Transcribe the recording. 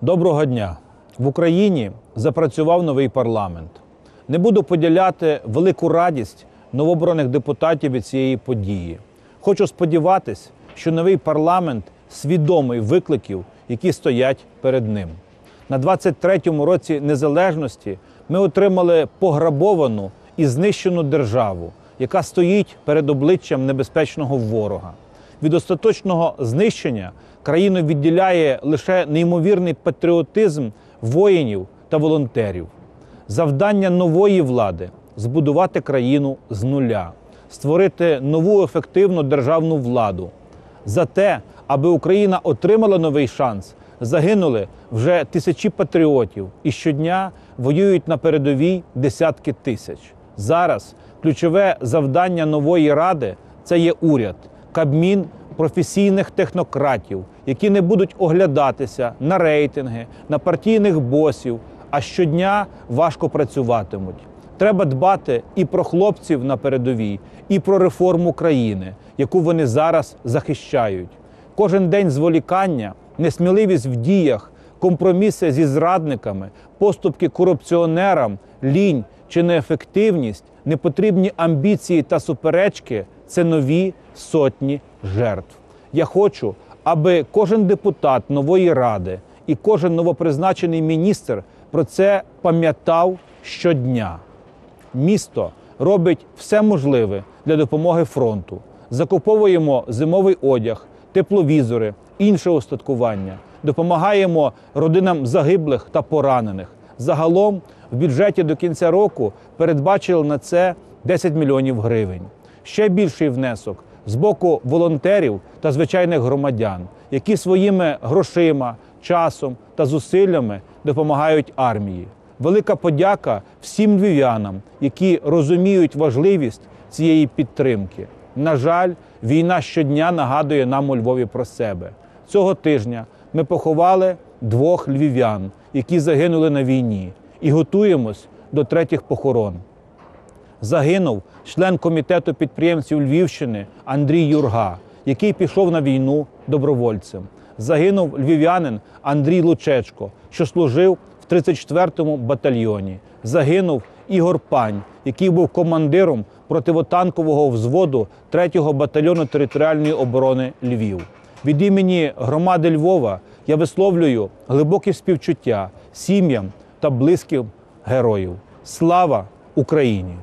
Доброго дня! В Україні запрацював новий парламент. Не буду поділяти велику радість новобраних депутатів від цієї події. Хочу сподіватись, що новий парламент свідомий викликів, які стоять перед ним. На 23-му році незалежності ми отримали пограбовану і знищену державу, яка стоїть перед обличчям небезпечного ворога. Від остаточного знищення країну відділяє лише неймовірний патріотизм воїнів та волонтерів. Завдання нової влади збудувати країну з нуля, створити нову ефективну державну владу. За те, аби Україна отримала новий шанс, загинули вже тисячі патріотів і щодня воюють на передовій десятки тисяч. Зараз ключове завдання нової ради це є уряд, кабмін професійних технократів, які не будуть оглядатися на рейтинги, на партійних босів, а щодня важко працюватимуть. Треба дбати і про хлопців на передовій, і про реформу країни, яку вони зараз захищають. Кожен день зволікання, несміливість в діях, компроміси зі зрадниками, поступки корупціонерам, лінь чи неефективність, непотрібні амбіції та суперечки це нові сотні жертв. Я хочу, аби кожен депутат нової ради і кожен новопризначений міністр про це пам'ятав щодня. Місто робить все можливе для допомоги фронту. Закуповуємо зимовий одяг, тепловізори, інше устаткування. Допомагаємо родинам загиблих та поранених. Загалом в бюджеті до кінця року передбачили на це 10 мільйонів гривень. Ще більший внесок з боку волонтерів та звичайних громадян, які своїми грошима, часом та зусиллями допомагають армії. Велика подяка всім львів'янам, які розуміють важливість цієї підтримки. На жаль, війна щодня нагадує нам у Львові про себе. Цього тижня ми поховали двох львів'ян, які загинули на війні, і готуємось до третіх похорон. Загинув член комітету підприємців Львівщини Андрій Юрга, який пішов на війну добровольцем. Загинув львів'янин Андрій Лучечко, що служив в 34-му батальйоні. Загинув Ігор Пань, який був командиром противотанкового взводу 3-го батальйону територіальної оборони Львів. Від імені громади Львова я висловлюю глибоке співчуття сім'ям та близьким героїв. Слава Україні!